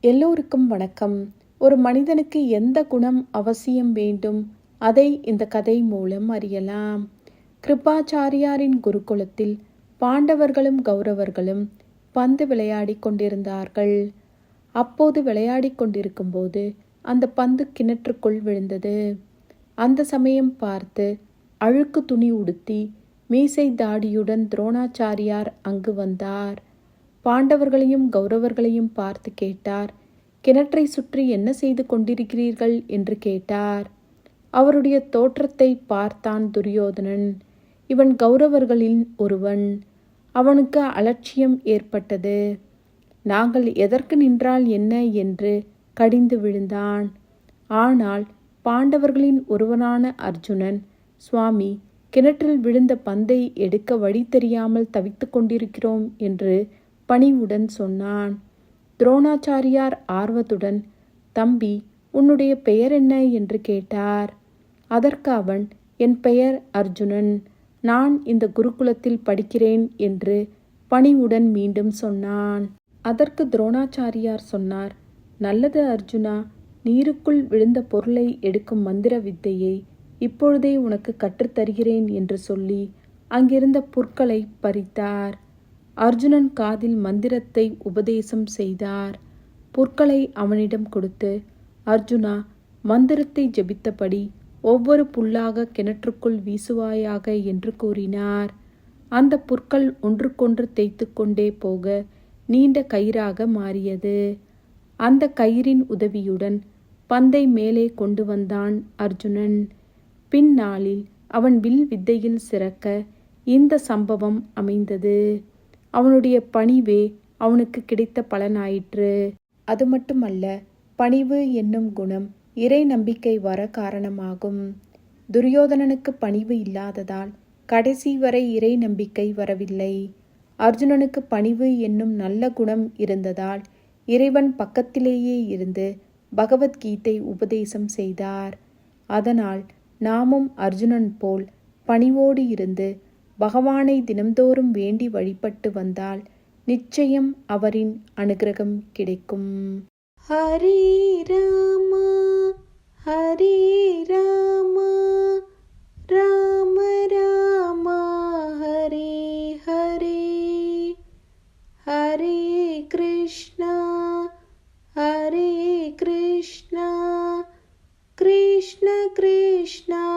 எல்லோருக்கும் வணக்கம். ஒரு மனிதனுக்கு எந்த குணம் அவசியம் வேண்டும்? அதை இந்த கதை மூலம் அறியலாம். கிருபாச்சாரியாரின் குருகுலத்தில் பாண்டவர்களும் கௌரவர்களும் பந்து விளையாடிக் கொண்டிருந்தார்கள். அப்போது விளையாடிக் கொண்டிருக்கும்போது அந்த பந்து கிணற்றுக்குள் விழுந்தது. அந்த சமயம் பார்த்து அழுக்கு துணி உடுத்தி மீசை தாடியுடன் துரோணாச்சாரியார் அங்கு வந்தார். பாண்டவர்களையும் கௌரவர்களையும் பார்த்து கேட்டார் கிணற்றை சுற்றி என்ன செய்து கொண்டிருக்கிறீர்கள்? என்று கேட்டார். அவருடைய தோற்றத்தை பார்த்தான் துரியோதனன். இவன் கௌரவர்களின் ஒருவன். அவனுக்கு அலட்சியம் ஏற்பட்டது. நாங்கள் எதற்கு நின்றால் என்ன? என்று கடிந்து விழுந்தான். ஆனால் பாண்டவர்களின் ஒருவனான அர்ஜுனன் சுவாமி கிணற்றில் விழுந்த பந்தை எடுக்க வழி தெரியாமல் தவித்துக் கொண்டிருக்கிறோம் என்று பணிவுடன் சொன்னான். துரோணாச்சாரியார் ஆர்வத்துடன் தம்பி உன்னுடைய பெயர் என்ன? என்று கேட்டார். அதற்கு அவன் என் பெயர் அர்ஜுனன். நான் இந்த குருகுலத்தில் படிக்கிறேன் என்று பணிவுடன் மீண்டும் சொன்னான். அதற்கு துரோணாச்சாரியார் சொன்னார் நல்லது அர்ஜுனா நீருக்குள் விழுந்த பொருளை எடுக்கும் மந்திர வித்தையை இப்பொழுதே உனக்கு கற்றுத்தருகிறேன் என்று சொல்லி அங்கிருந்த புற்களை பறித்தார். அர்ஜுனன் காதில் மந்திரத்தை உபதேசம் செய்தார். புற்களை அவனிடம் கொடுத்து அர்ஜுனா மந்திரத்தை ஜெபித்தபடி ஒவ்வொரு புல்லாக கிணற்றுக்குள் வீசுவாயாக என்று கூறினார். அந்த புற்கள் ஒன்றுக்கொன்று தேய்த்து கொண்டே போக நீண்ட கயிறாக மாறியது. அந்த கயிறின் உதவியுடன் பந்தை மேலே கொண்டு வந்தான் அர்ஜுனன். பின்னாளில் அவன் வில் வித்தையில் சிறக்க இந்த சம்பவம் அமைந்தது. அவனுடைய பணிவே அவனுக்கு கிடைத்த பலனாயிற்று. அது மட்டுமல்ல பணிவு என்னும் குணம் இறை நம்பிக்கை வர காரணமாகும். துரியோதனனுக்கு பணிவு இல்லாததால் கடைசி வரை இறை நம்பிக்கை வரவில்லை. அர்ஜுனனுக்கு பணிவு என்னும் நல்ல குணம் இருந்ததால் இறைவன் பக்கத்திலேயே இருந்து பகவத்கீதை உபதேசம் செய்தார். அதனால் நாமும் அர்ஜுனன் போல் பணிவோடு இருந்து பகவானை தினந்தோறும் வேண்டி வழிபட்டு வந்தால் நிச்சயம் அவரின் அனுகிரகம் கிடைக்கும். ஹரி ராமா ஹரி ராமா ராம ராமா ஹரே ஹரே. ஹரே கிருஷ்ணா ஹரே கிருஷ்ணா கிருஷ்ண கிருஷ்ணா.